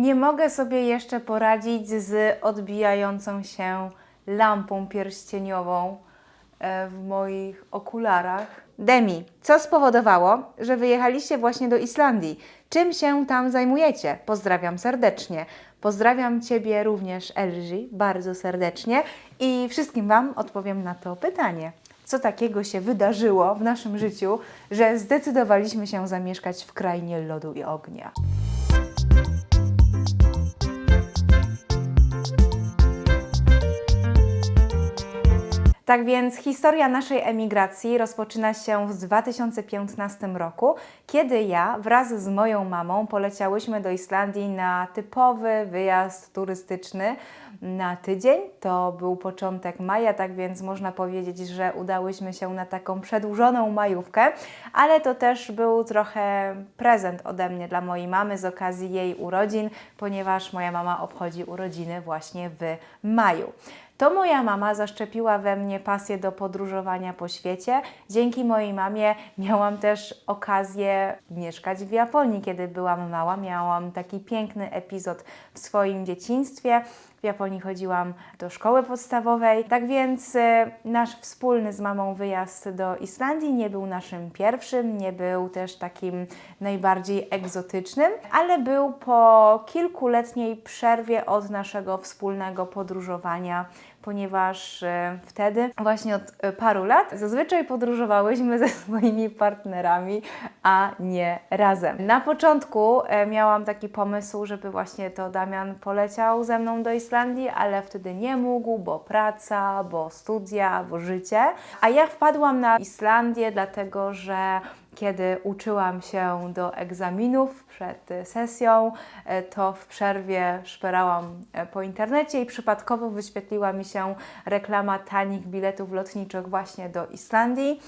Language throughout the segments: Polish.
Nie mogę sobie jeszcze poradzić z odbijającą się lampą pierścieniową e, w moich okularach. Demi, co spowodowało, że wyjechaliście właśnie do Islandii? Czym się tam zajmujecie? Pozdrawiam serdecznie. Pozdrawiam Ciebie również, Elży, bardzo serdecznie i wszystkim Wam odpowiem na to pytanie. Co takiego się wydarzyło w naszym życiu, że zdecydowaliśmy się zamieszkać w krainie lodu i ognia? Tak więc historia naszej emigracji rozpoczyna się w 2015 roku, kiedy ja wraz z moją mamą poleciałyśmy do Islandii na typowy wyjazd turystyczny na tydzień. To był początek maja, tak więc można powiedzieć, że udałyśmy się na taką przedłużoną majówkę, ale to też był trochę prezent ode mnie dla mojej mamy z okazji jej urodzin, ponieważ moja mama obchodzi urodziny właśnie w maju. To moja mama zaszczepiła we mnie pasję do podróżowania po świecie. Dzięki mojej mamie miałam też okazję mieszkać w Japonii, kiedy byłam mała. Miałam taki piękny epizod w swoim dzieciństwie. W Japonii chodziłam do szkoły podstawowej. Tak więc e, nasz wspólny z mamą wyjazd do Islandii nie był naszym pierwszym, nie był też takim najbardziej egzotycznym, ale był po kilkuletniej przerwie od naszego wspólnego podróżowania ponieważ e, wtedy, właśnie od e, paru lat, zazwyczaj podróżowałyśmy ze swoimi partnerami, a nie razem. Na początku e, miałam taki pomysł, żeby właśnie to Damian poleciał ze mną do Islandii, ale wtedy nie mógł, bo praca, bo studia, bo życie. A ja wpadłam na Islandię, dlatego że kiedy uczyłam się do egzaminów przed e, sesją, e, to w przerwie szperałam e, po internecie i przypadkowo wyświetliła mi się reklama tanich biletów lotniczych właśnie do Islandii.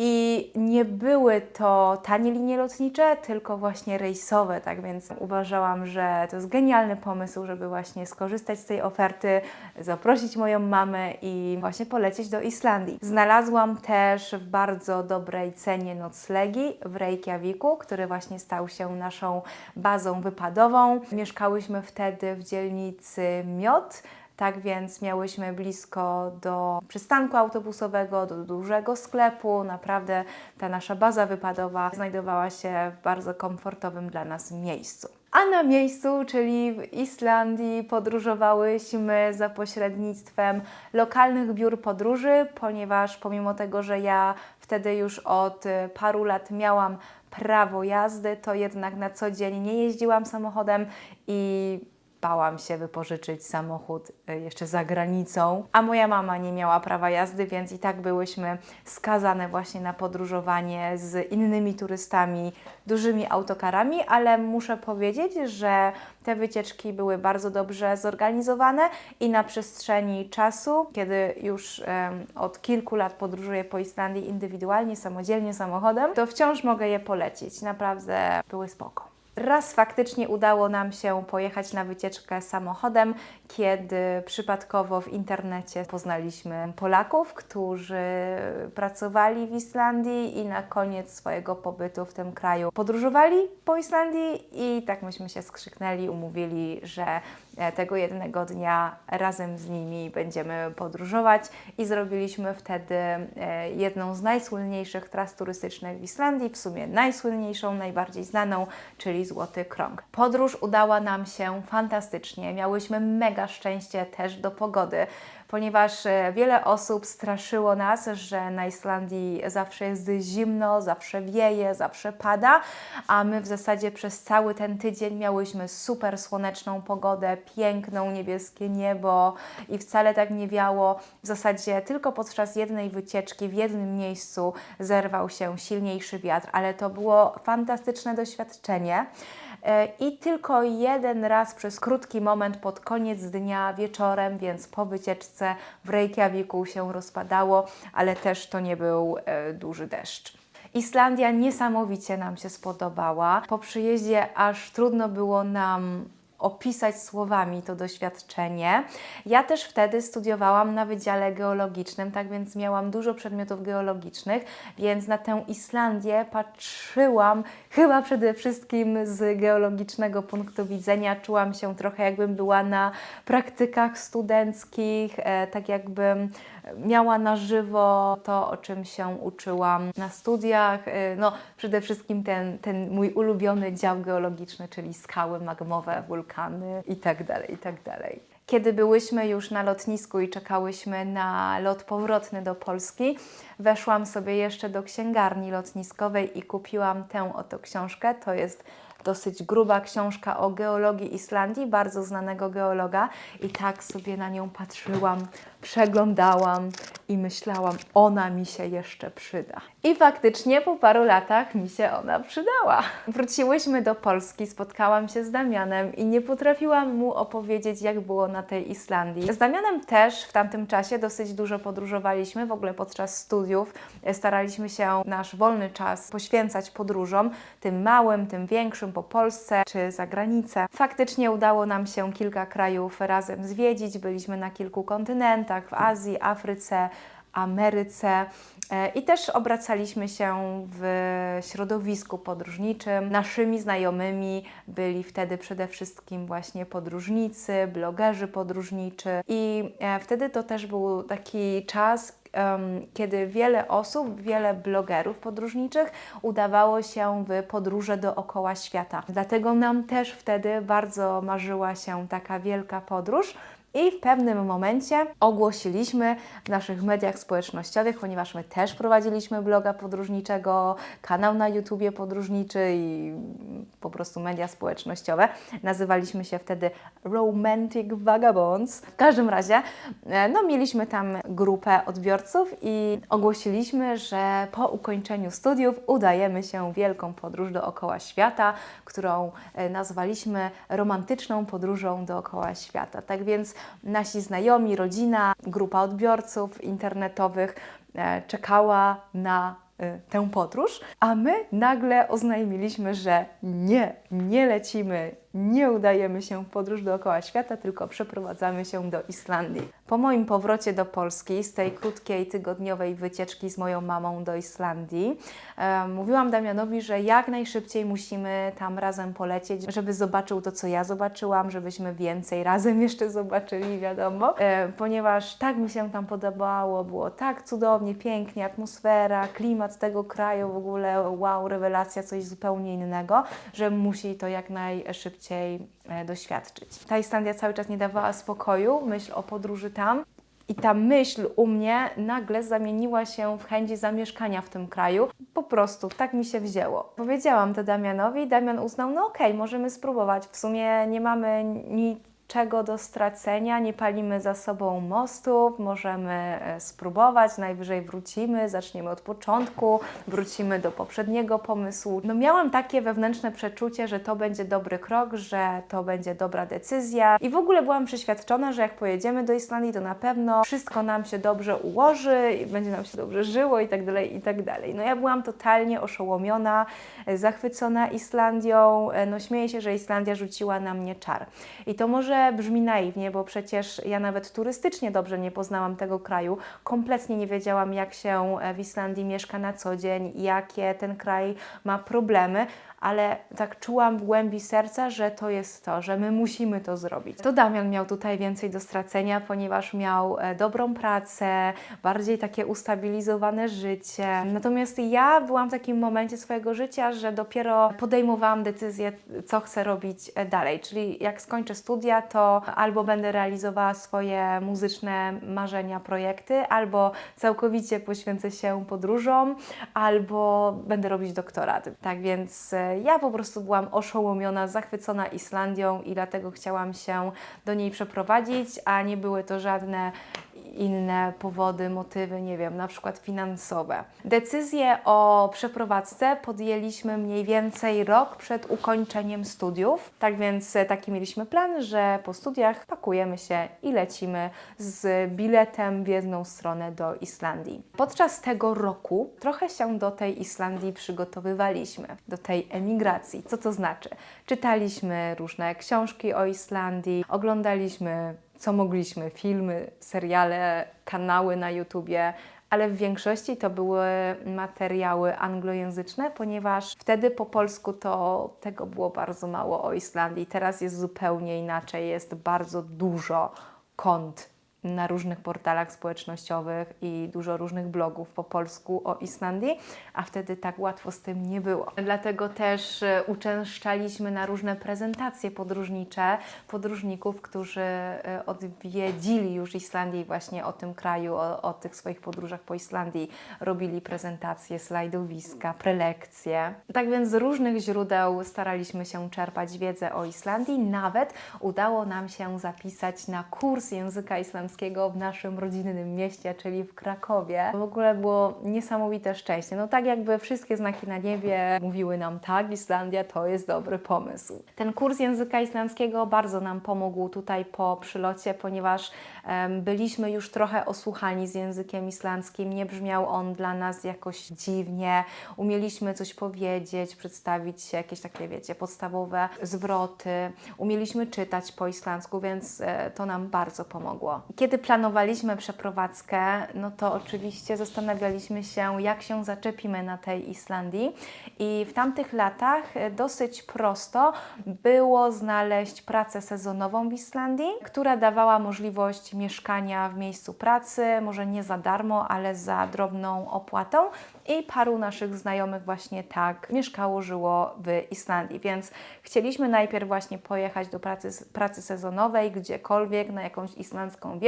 I nie były to tanie linie lotnicze, tylko właśnie rejsowe, tak więc uważałam, że to jest genialny pomysł, żeby właśnie skorzystać z tej oferty, zaprosić moją mamę i właśnie polecieć do Islandii. Znalazłam też w bardzo dobrej cenie noclegi w Reykjaviku, który właśnie stał się naszą bazą wypadową. Mieszkałyśmy wtedy w dzielnicy Miot. Tak więc miałyśmy blisko do przystanku autobusowego, do dużego sklepu. Naprawdę ta nasza baza wypadowa znajdowała się w bardzo komfortowym dla nas miejscu. A na miejscu, czyli w Islandii, podróżowałyśmy za pośrednictwem lokalnych biur podróży, ponieważ pomimo tego, że ja wtedy już od y, paru lat miałam prawo jazdy, to jednak na co dzień nie jeździłam samochodem i bałam się wypożyczyć samochód y, jeszcze za granicą, a moja mama nie miała prawa jazdy, więc i tak byłyśmy skazane właśnie na podróżowanie z innymi turystami, dużymi autokarami, ale muszę powiedzieć, że te wycieczki były bardzo dobrze zorganizowane i na przestrzeni czasu, kiedy już em, od kilku lat podróżuję po Islandii indywidualnie, samodzielnie, samochodem, to wciąż mogę je polecić. Naprawdę były spoko. Raz faktycznie udało nam się pojechać na wycieczkę samochodem, kiedy przypadkowo w internecie poznaliśmy Polaków, którzy pracowali w Islandii i na koniec swojego pobytu w tym kraju podróżowali po Islandii i tak myśmy się skrzyknęli, umówili, że e, tego jednego dnia razem z nimi będziemy podróżować i zrobiliśmy wtedy e, jedną z najsłynniejszych tras turystycznych w Islandii, w sumie najsłynniejszą, najbardziej znaną, czyli Złoty Krąg. Podróż udała nam się fantastycznie, miałyśmy mega szczęście też do pogody ponieważ e, wiele osób straszyło nas, że na Islandii zawsze jest zimno, zawsze wieje, zawsze pada, a my w zasadzie przez cały ten tydzień miałyśmy super słoneczną pogodę, piękną niebieskie niebo i wcale tak nie wiało. W zasadzie tylko podczas jednej wycieczki w jednym miejscu zerwał się silniejszy wiatr, ale to było fantastyczne doświadczenie. E, I tylko jeden raz przez krótki moment pod koniec dnia wieczorem, więc po wycieczce w Reykjaviku się rozpadało, ale też to nie był e, duży deszcz. Islandia niesamowicie nam się spodobała. Po przyjeździe aż trudno było nam opisać słowami to doświadczenie. Ja też wtedy studiowałam na Wydziale Geologicznym, tak więc miałam dużo przedmiotów geologicznych, więc na tę Islandię patrzyłam chyba przede wszystkim z geologicznego punktu widzenia. Czułam się trochę jakbym była na praktykach studenckich, e, tak jakbym miała na żywo to, o czym się uczyłam na studiach. E, No, przede wszystkim ten, ten mój ulubiony dział geologiczny, czyli skały magmowe, wulkany itd., itd. Kiedy byłyśmy już na lotnisku i czekałyśmy na lot powrotny do Polski, weszłam sobie jeszcze do księgarni lotniskowej i kupiłam tę oto książkę. To jest dosyć gruba książka o geologii Islandii, bardzo znanego geologa. I tak sobie na nią patrzyłam, przeglądałam i myślałam, ona mi się jeszcze przyda. I faktycznie po paru latach mi się ona przydała. Wróciłyśmy do Polski, spotkałam się z Damianem i nie potrafiłam mu opowiedzieć, jak było na tej Islandii. Z Damianem też w tamtym czasie dosyć dużo podróżowaliśmy, w ogóle podczas studiów. Staraliśmy się nasz wolny czas poświęcać podróżom, tym małym, tym większym, po Polsce czy za granicę. Faktycznie udało nam się kilka krajów razem zwiedzić. Byliśmy na kilku kontynentach, w Azji, Afryce, Ameryce e, i też obracaliśmy się w środowisku podróżniczym. Naszymi znajomymi byli wtedy przede wszystkim właśnie podróżnicy, blogerzy podróżniczy i e, wtedy to też był taki czas, kiedy wiele osób, wiele blogerów podróżniczych udawało się w podróże dookoła świata. Dlatego nam też wtedy bardzo marzyła się taka wielka podróż. I w pewnym momencie ogłosiliśmy w naszych mediach społecznościowych, ponieważ my też prowadziliśmy bloga podróżniczego, kanał na YouTubie podróżniczy i po prostu media społecznościowe. Nazywaliśmy się wtedy Romantic Vagabonds. W każdym razie, e, no, mieliśmy tam grupę odbiorców i ogłosiliśmy, że po ukończeniu studiów udajemy się w wielką podróż dookoła świata, którą e, nazwaliśmy romantyczną podróżą dookoła świata. Tak więc nasi znajomi, rodzina, grupa odbiorców internetowych e, czekała na e, tę podróż, a my nagle oznajmiliśmy, że nie, nie lecimy, nie udajemy się w podróż dookoła świata, tylko przeprowadzamy się do Islandii. Po moim powrocie do Polski z tej krótkiej tygodniowej wycieczki z moją mamą do Islandii, e, mówiłam Damianowi, że jak najszybciej musimy tam razem polecieć, żeby zobaczył to, co ja zobaczyłam, żebyśmy więcej razem jeszcze zobaczyli, wiadomo, e, ponieważ tak mi się tam podobało, było tak cudownie, pięknie, atmosfera, klimat tego kraju, w ogóle wow, rewelacja, coś zupełnie innego, że musi to jak najszybciej e, doświadczyć. Ta Islandia cały czas nie dawała spokoju, myśl o podróży tam. I ta myśl u mnie nagle zamieniła się w chęć zamieszkania w tym kraju. Po prostu tak mi się wzięło. Powiedziałam to Damianowi, Damian uznał, no okej, możemy spróbować. W sumie nie mamy niczego do stracenia, nie palimy za sobą mostów, możemy e, spróbować, najwyżej wrócimy, zaczniemy od początku, wrócimy do poprzedniego pomysłu. No miałam takie wewnętrzne przeczucie, że to będzie dobry krok, że to będzie dobra decyzja i w ogóle byłam przeświadczona, że jak pojedziemy do Islandii, to na pewno wszystko nam się dobrze ułoży i będzie nam się dobrze żyło i tak dalej, i tak dalej. No ja byłam totalnie oszołomiona, e, zachwycona Islandią. E, No śmieję się, że Islandia rzuciła na mnie czar. I to może brzmi naiwnie, bo przecież ja nawet turystycznie dobrze nie poznałam tego kraju. Kompletnie nie wiedziałam, jak się e, w Islandii mieszka na co dzień, jakie ten kraj ma problemy, ale tak czułam w głębi serca, że to jest to, że my musimy to zrobić. To Damian miał tutaj więcej do stracenia, ponieważ miał e, dobrą pracę, bardziej takie ustabilizowane życie. Natomiast ja byłam w takim momencie swojego życia, że dopiero podejmowałam decyzję, co chcę robić e, dalej. Czyli jak skończę studia, to albo będę realizowała swoje muzyczne marzenia, projekty, albo całkowicie poświęcę się podróżom, albo będę robić doktorat. Tak więc e, ja po prostu byłam oszołomiona, zachwycona Islandią i dlatego chciałam się do niej przeprowadzić, a nie były to żadne inne powody, motywy, nie wiem, na przykład finansowe. Decyzję o przeprowadzce podjęliśmy mniej więcej rok przed ukończeniem studiów. Tak więc e, taki mieliśmy plan, że po studiach pakujemy się i lecimy z biletem w jedną stronę do Islandii. Podczas tego roku trochę się do tej Islandii przygotowywaliśmy, do tej emigracji. Co to znaczy? Czytaliśmy różne książki o Islandii, oglądaliśmy co mogliśmy, filmy, seriale, kanały na YouTubie, ale w większości to były materiały anglojęzyczne, ponieważ wtedy po polsku to tego było bardzo mało o Islandii. Teraz jest zupełnie inaczej, jest bardzo dużo kont na różnych portalach społecznościowych i dużo różnych blogów po polsku o Islandii, a wtedy tak łatwo z tym nie było. Dlatego też e, uczęszczaliśmy na różne prezentacje podróżnicze podróżników, którzy e, odwiedzili już Islandię i właśnie o tym kraju, o, o tych swoich podróżach po Islandii robili prezentacje, slajdowiska, prelekcje. Tak więc z różnych źródeł staraliśmy się czerpać wiedzę o Islandii. Nawet udało nam się zapisać na kurs języka islandzkiego w naszym rodzinnym mieście, czyli w Krakowie. W ogóle było niesamowite szczęście. No tak jakby wszystkie znaki na niebie mówiły nam tak, Islandia to jest dobry pomysł. Ten kurs języka islandzkiego bardzo nam pomógł tutaj po przylocie, ponieważ em, byliśmy już trochę osłuchani z językiem islandzkim. Nie brzmiał on dla nas jakoś dziwnie. Umieliśmy coś powiedzieć, przedstawić się, jakieś takie, wiecie, podstawowe zwroty. Umieliśmy czytać po islandzku, więc e, to nam bardzo pomogło. Kiedy planowaliśmy przeprowadzkę, no to oczywiście zastanawialiśmy się, jak się zaczepimy na tej Islandii. I w tamtych latach e, dosyć prosto było znaleźć pracę sezonową w Islandii, która dawała możliwość mieszkania w miejscu pracy, może nie za darmo, ale za drobną opłatą. I paru naszych znajomych właśnie tak mieszkało, żyło w Islandii. Więc chcieliśmy najpierw właśnie pojechać do pracy, pracy sezonowej, gdziekolwiek, na jakąś islandzką wieś,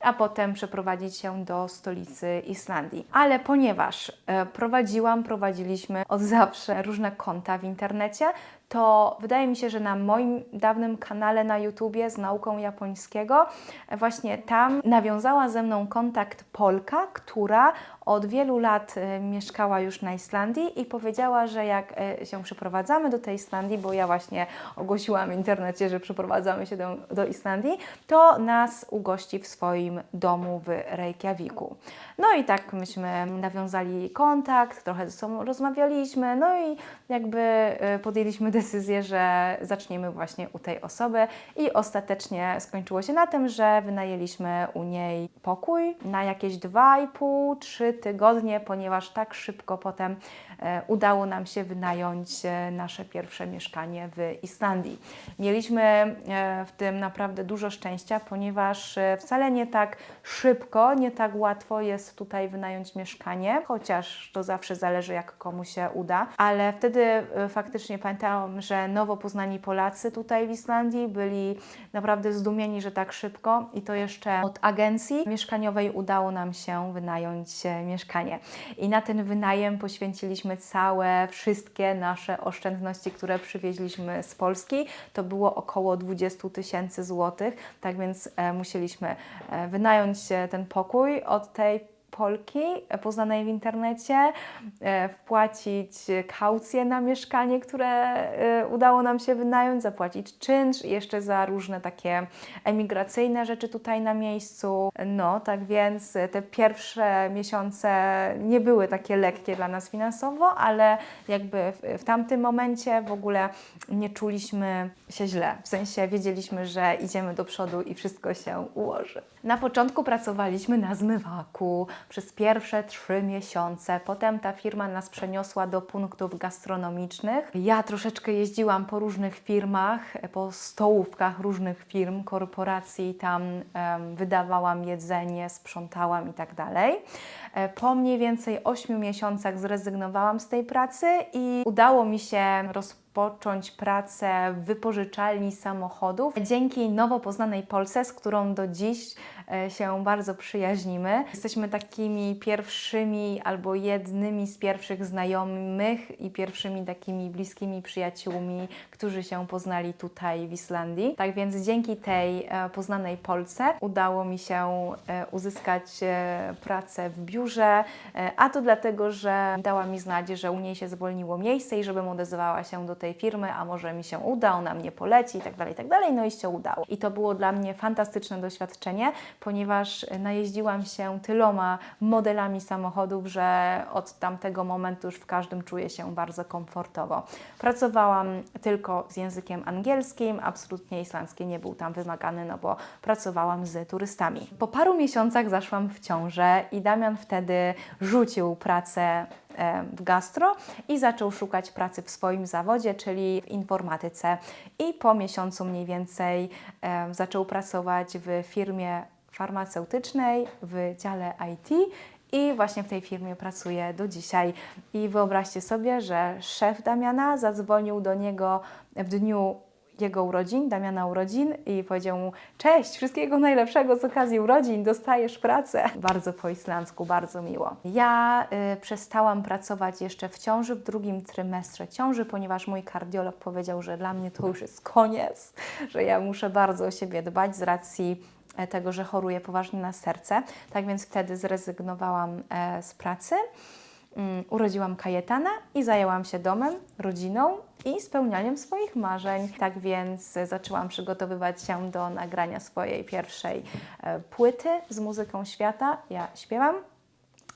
a potem przeprowadzić się do stolicy Islandii. Ale ponieważ e, prowadziłam, prowadziliśmy od zawsze różne konta w internecie, to wydaje mi się, że na moim dawnym kanale na YouTubie z nauką japońskiego, e, właśnie tam nawiązała ze mną kontakt Polka, która od wielu lat e, mieszkała już na Islandii i powiedziała, że jak e, się przeprowadzamy do tej Islandii, bo ja właśnie ogłosiłam w internecie, że przeprowadzamy się do, do Islandii, to nas ugości w swoim domu w Reykjaviku. No i tak myśmy nawiązali kontakt, trochę ze sobą rozmawialiśmy, no i jakby podjęliśmy decyzję, że zaczniemy właśnie u tej osoby. I ostatecznie skończyło się na tym, że wynajęliśmy u niej pokój na jakieś 2,5-3 tygodnie, ponieważ tak szybko potem udało nam się wynająć e, nasze pierwsze mieszkanie w Islandii. Mieliśmy e, w tym naprawdę dużo szczęścia, ponieważ e, wcale nie tak szybko, nie tak łatwo jest tutaj wynająć mieszkanie, chociaż to zawsze zależy jak komu się uda, ale wtedy e, faktycznie pamiętałam, że nowo poznani Polacy tutaj w Islandii byli naprawdę zdumieni, że tak szybko i to jeszcze od agencji mieszkaniowej udało nam się wynająć e, mieszkanie. I na ten wynajem poświęciliśmy całe, wszystkie nasze oszczędności, które przywieźliśmy z Polski. To było około 20 tysięcy złotych, tak więc e, musieliśmy e, wynająć ten pokój od tej Polki e, poznanej w internecie, e, wpłacić kaucję na mieszkanie, które e, udało nam się wynająć, zapłacić czynsz jeszcze za różne takie emigracyjne rzeczy tutaj na miejscu. No, tak więc te pierwsze miesiące nie były takie lekkie dla nas finansowo, ale jakby w, w tamtym momencie w ogóle nie czuliśmy się źle. W sensie wiedzieliśmy, że idziemy do przodu i wszystko się ułoży. Na początku pracowaliśmy na zmywaku przez pierwsze trzy miesiące. Potem ta firma nas przeniosła do punktów gastronomicznych. Ja troszeczkę jeździłam po różnych firmach, po stołówkach różnych firm, korporacji, tam em, wydawałam jedzenie, sprzątałam i tak dalej. E, Po mniej więcej 8 miesiącach zrezygnowałam z tej pracy i udało mi się rozpocząć rozpocząć pracę w wypożyczalni samochodów dzięki nowo poznanej Polsce, z którą do dziś e, się bardzo przyjaźnimy. Jesteśmy takimi pierwszymi albo jednymi z pierwszych znajomych i pierwszymi takimi bliskimi przyjaciółmi, którzy się poznali tutaj w Islandii. Tak więc dzięki tej e, poznanej Polsce udało mi się e, uzyskać pracę w biurze, a to dlatego, że dała mi znać, że u niej się zwolniło miejsce i żebym odezwała się do tej firmy, a może mi się uda, ona mnie poleci i tak dalej, i tak dalej. No i się udało. I to było dla mnie fantastyczne doświadczenie, ponieważ najeździłam się tyloma modelami samochodów, że od tamtego momentu już w każdym czuję się bardzo komfortowo. Pracowałam tylko z językiem angielskim, absolutnie islandzki nie był tam wymagany, no bo pracowałam z turystami. Po paru miesiącach zaszłam w ciążę i Damian wtedy rzucił pracę w gastro i zaczął szukać pracy w swoim zawodzie, czyli w informatyce. I po miesiącu mniej więcej e, zaczął pracować w firmie farmaceutycznej w dziale IT. I właśnie w tej firmie pracuje do dzisiaj. I wyobraźcie sobie, że szef Damiana zadzwonił do niego w dniu jego urodzin, Damiana urodzin i powiedział mu cześć, wszystkiego najlepszego z okazji urodzin, dostajesz pracę. Bardzo po islandzku, bardzo miło. Ja y, przestałam pracować jeszcze w ciąży, w drugim trymestrze ciąży, ponieważ mój kardiolog powiedział, że dla mnie to już jest koniec, że ja muszę bardzo o siebie dbać z racji e, tego, że choruję poważnie na serce. Tak więc wtedy zrezygnowałam e, z pracy. Mm, Urodziłam Kajetana i zajęłam się domem, rodziną i spełnianiem swoich marzeń. Tak więc zaczęłam przygotowywać się do nagrania swojej pierwszej e, płyty z muzyką świata. Ja śpiewam.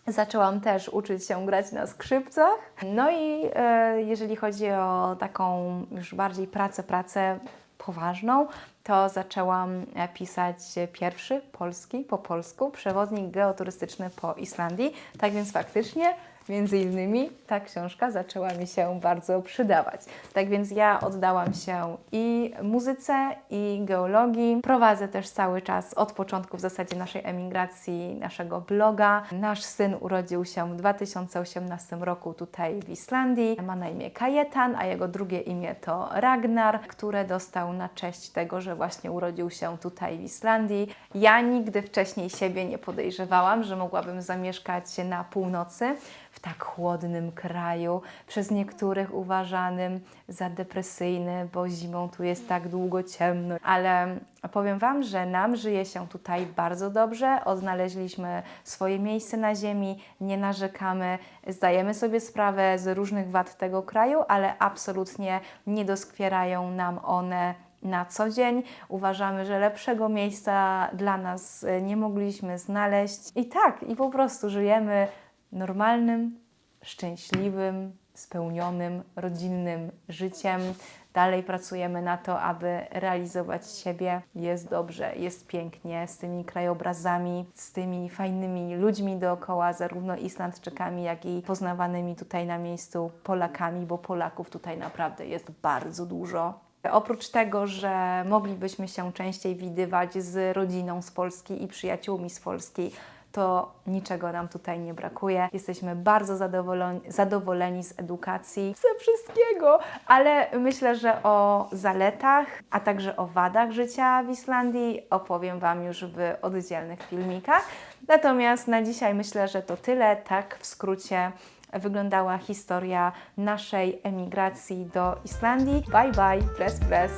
Zaczęłam też uczyć się grać na skrzypcach. No i e, jeżeli chodzi o taką już bardziej pracę, pracę poważną, to zaczęłam e, pisać pierwszy polski po polsku przewodnik geoturystyczny po Islandii. Tak więc faktycznie Między innymi ta książka zaczęła mi się bardzo przydawać. Tak więc ja oddałam się i muzyce, i geologii. Prowadzę też cały czas od początku w zasadzie naszej emigracji, naszego bloga. Nasz syn urodził się w 2018 roku tutaj w Islandii. Ma na imię Kajetan, a jego drugie imię to Ragnar, które dostał na cześć tego, że właśnie urodził się tutaj w Islandii. Ja nigdy wcześniej siebie nie podejrzewałam, że mogłabym zamieszkać na północy w tak chłodnym kraju, przez niektórych uważanym za depresyjny, bo zimą tu jest tak długo ciemno. Ale powiem Wam, że nam żyje się tutaj bardzo dobrze, odnaleźliśmy swoje miejsce na ziemi, nie narzekamy, zdajemy sobie sprawę z różnych wad tego kraju, ale absolutnie nie doskwierają nam one na co dzień. Uważamy, że lepszego miejsca dla nas nie mogliśmy znaleźć. I tak, i po prostu żyjemy normalnym, szczęśliwym, spełnionym, rodzinnym życiem. Dalej pracujemy na to, aby realizować siebie. Jest dobrze, jest pięknie z tymi krajobrazami, z tymi fajnymi ludźmi dookoła, zarówno Islandczykami, jak i poznawanymi tutaj na miejscu Polakami, bo Polaków tutaj naprawdę jest bardzo dużo. Oprócz tego, że moglibyśmy się częściej widywać z rodziną z Polski i przyjaciółmi z Polski, to niczego nam tutaj nie brakuje. Jesteśmy bardzo zadowoleni, zadowoleni z edukacji, ze wszystkiego, ale myślę, że o zaletach, a także o wadach życia w Islandii opowiem Wam już w oddzielnych filmikach. Natomiast na dzisiaj myślę, że to tyle. Tak w skrócie wyglądała historia naszej emigracji do Islandii. Bye bye, press press.